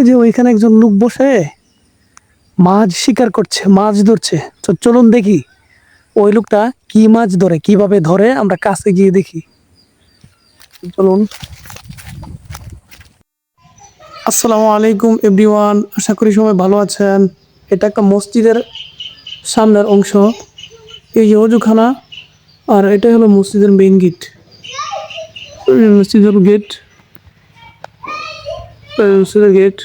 ওই যে ওইখানে একজন লোক বসে মাছ শিকার করছে, মাছ ধরছে। তো চলুন দেখি ওই লোকটা কি মাছ ধরে, কীভাবে ধরে, আমরা কাছে গিয়ে দেখি। চলুন। আসসালামু আলাইকুম এভরিওয়ান, আশা করি সবাই ভালো আছেন। এটা একটা মসজিদের সামনের অংশ। এই যে অজুখানা, আর এটা হলো মসজিদের মেইন গেট মসজিদের গেট মসজিদের গেট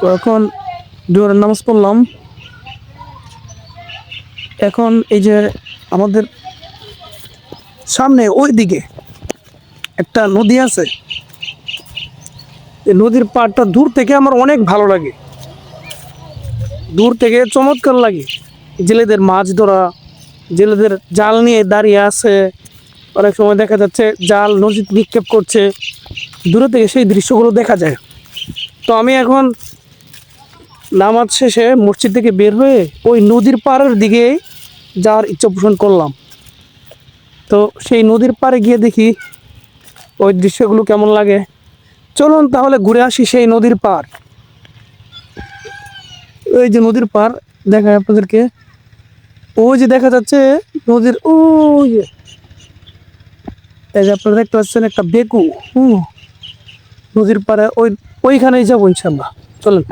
তো এখন জোরের নামাজ পড়লাম। এখন এই যে আমাদের সামনে ওই দিকে একটা নদী আছে। নদীর পাড়টা দূর থেকে আমার অনেক ভালো লাগে। দূর থেকে চমৎকার লাগে। জেলেদের মাছ ধরা, জেলেদের জাল নিয়ে দাঁড়িয়ে আছে, অনেক সময় দেখা যাচ্ছে জাল নদীতে নিক্ষেপ করছে। দূরে থেকে সেই দৃশ্যগুলো দেখা যায়। তো আমি এখন নামাজ শেষে মসজিদ থেকে বের হয়ে ওই নদীর পাড়ের দিকে যাওয়ার ইচ্ছা পোষণ করলাম। তো সেই নদীর পাড়ে গিয়ে দেখি ওই দৃশ্যগুলো কেমন লাগে। চলুন তাহলে ঘুরে আসি সেই নদীর পাড়। ওই যে নদীর পাড় দেখায় আপনাদেরকে। ওই যে দেখা যাচ্ছে নদীর ওই যে, এই যে আপনারা দেখতে পাচ্ছেন একটা বেকু হুম নদীর পাড়ে ওই, ওইখানেই যাব ইনশাল্লাহ চলেন।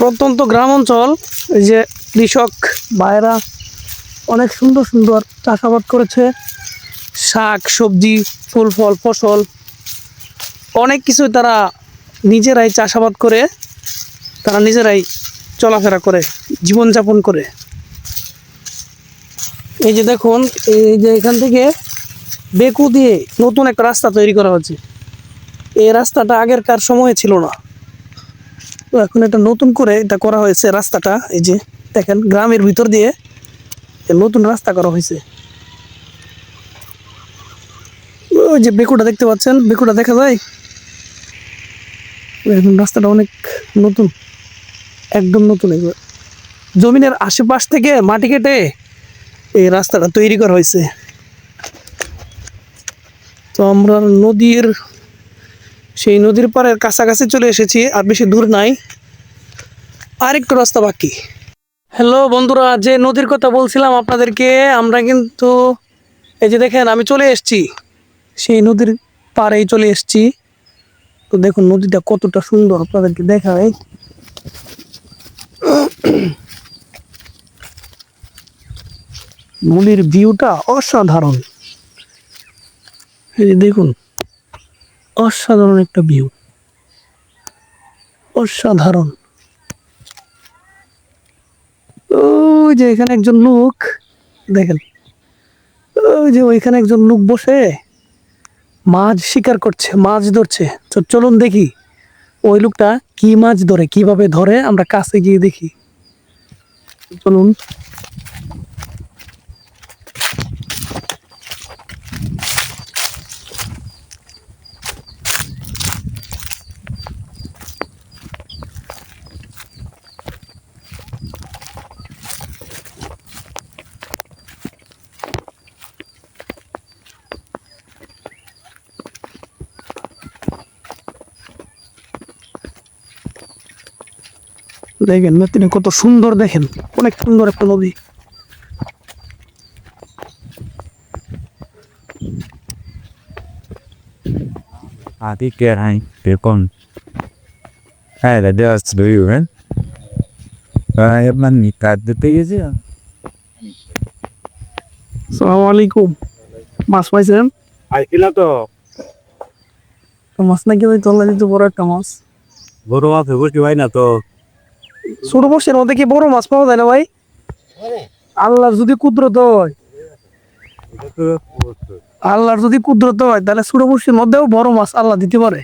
প্রত্যন্ত গ্রাম অঞ্চল, এই যে কৃষক ভাইরা অনেক সুন্দর সুন্দর চাষাবাদ করেছে। শাক, সবজি, ফুল, ফল, ফসল, অনেক কিছু তারা নিজেরাই চাষাবাদ করে, তারা নিজেরাই চলাফেরা করে, জীবনযাপন করে। এই যে দেখুন, এই যে এখান থেকে বেকু দিয়ে নতুন একটা রাস্তা তৈরি করা হচ্ছে এই রাস্তাটা আগেরকার সময়ে ছিল না। তো এখন এটা নতুন করে এটা করা হয়েছে রাস্তাটা। এই যে দেখেন, গ্রামের ভিতর দিয়ে নতুন রাস্তা করা হয়েছে। ওই যে বেকুটা দেখতে পাচ্ছেন? বেকুটা দেখা যায়? এখন রাস্তাটা অনেক নতুন। একদম নতুন এগুলো। জমিনের আশেপাশ থেকে মাটি কেটে এই রাস্তাটা তৈরি করা হয়েছে। তো আমরা নদীর, সেই নদীর পাড়ের কাছাকাছি চলে এসেছি, আর বেশি দূর নাই। আর একটু রাস্তা বাকি। হ্যালো বন্ধুরা, যে নদীর কথা বলছিলাম আপনাদেরকে, আমরা কিন্তু, এই যে দেখেন, আমি চলে এসেছি। সেই নদীর পাড়েই চলে এসেছি। তো দেখুন, নদীটা কতটা সুন্দর আপনাদেরকে দেখায় নদীর ভিউটা অসাধারণ। এই যে দেখুন, অসাধারণ একটা ভিউ অসাধারণ। ওই যে এখানে একজন লোক, দেখেন, ওই যে ওইখানে একজন লোক বসে মাছ শিকার করছে, মাছ ধরছে। তো চলুন দেখি, ওই লোকটা কি মাছ ধরে, কীভাবে ধরে, আমরা কাছে গিয়ে দেখি। চলুন। দেখেন তিনি কত সুন্দর দেখেন। অনেক সুন্দর একটা নদী। đeo sử dụng ấy Và em ăn mì cà từ tí chứ সালাম আলাইকুম। মাছ পাইছেন? আইছিলাম তো তো। মাছ নাকি তল্লা দিতে বড় একটা মাছ। বড় মাছ বুঝতে পাই না তো? ছোট বসের মধ্যে কি বড় মাছ পাওয়া যায় না ভাই? আল্লাহর যদি কুদরত হয়। আল্লাহর যদি কুদরত হয় তাহলে ছোট বসির মধ্যেও বড় মাছ আল্লাহ দিতে পারে।